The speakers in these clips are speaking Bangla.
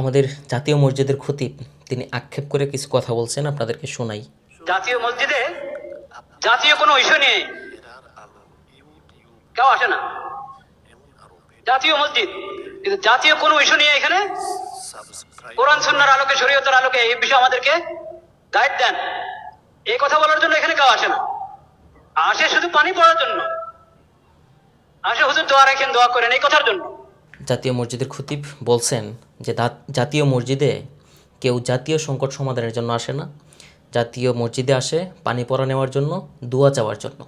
আমাদের জাতীয় মসজিদের খতিব তিনি আক্ষেপ করে কিছু কথা বলছেন, আপনাদেরকে শোনাই। জাতীয় মসজিদে জাতীয় কোনো ইস্যু নিয়ে কেউ আসে না। জাতীয় মসজিদ। কিন্তু জাতীয় কোনো ইস্যু নিয়ে এখানে। কোরআন, সুন্নার আলোকে, শরীয়তের আলোকে এই বিষয়ে আমাদেরকে গাইড দেন। এই কথা বলার জন্য এখানে কেউ আসে না। আসে শুধু পানি পড়ার জন্য। আসে হুজুর দোয়া রাখেন, দোয়া করেন এই কথার জন্য। জাতীয় মসজিদের খতিব বলছেন যে জাতীয় মসজিদে কেউ জাতীয় সংকট সমাধানের জন্য আসে না। জাতীয় মসজিদে আসে পানি পড়া নেওয়ার জন্য, দোয়া চাওয়ার জন্য।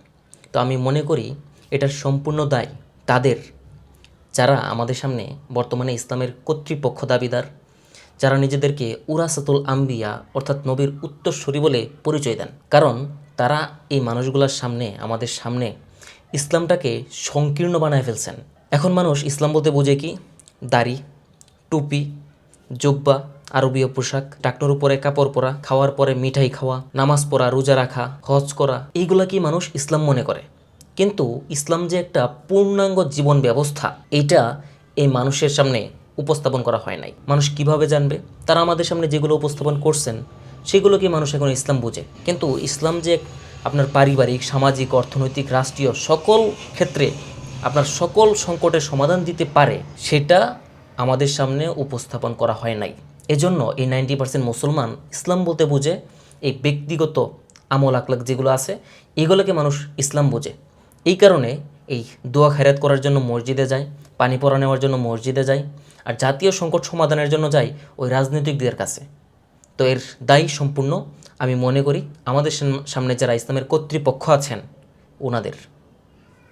তো আমি মনে করি এটার সম্পূর্ণ দায় তাদের, যারা আমাদের সামনে বর্তমানে ইসলামের কর্তৃপক্ষ দাবিদার, যারা নিজেদেরকে উরাসাতুল আম্বিয়া অর্থাৎ নবীর উত্তরসূরি বলে পরিচয় দেন। কারণ তারা এই মানুষগুলোর সামনে, আমাদের সামনে ইসলামটাকে সংকীর্ণ বানায় ফেলছেন। এখন মানুষ ইসলাম বলতে বোঝে কি? দাড়ি, টুপি, জুব্বা, আরবীয় পোশাক টাকনোর উপরে কাপড় পরা, খাওয়ার পরে মিঠাই খাওয়া, নামাজ পড়া, রোজা রাখা, হজ করা, এইগুলা কি মানুষ ইসলাম মনে করে? কিন্তু ইসলাম যে একটা পূর্ণাঙ্গ জীবন ব্যবস্থা এটা এই মানুষের সামনে উপস্থাপন করা হয় নাই। মানুষ কীভাবে জানবে? তারা আমাদের সামনে যেগুলো উপস্থাপন করছেন সেগুলোকে মানুষ এখন ইসলাম বোঝে? কিন্তু ইসলাম যে আপনার পারিবারিক, সামাজিক, অর্থনৈতিক, রাষ্ট্রীয় সকল ক্ষেত্রে আপনার সকল সংকটের সমাধান দিতে পারে, সেটা আমাদের সামনে উপস্থাপন করা হয় নাই। এজন্য এই নাইনটি পার্সেন্ট মুসলমান ইসলাম বলতে বুঝে, এই ব্যক্তিগত আমল আকলাক যেগুলো আছে, এগুলোকে মানুষ ইসলাম বোঝে। এই কারণে এই দোয়া খায়রাত করার জন্য মসজিদে যায়, পানি পরা নেওয়ার জন্য মসজিদে যায়, আর জাতীয় সংকট সমাধানের জন্য যায় ওই রাজনীতিকদের কাছে। তো এর দায়ী সম্পূর্ণ, আমি মনে করি, আমাদের সাম- সামনে যারা ইসলামের কর্তৃপক্ষ আছেন, ওনাদের।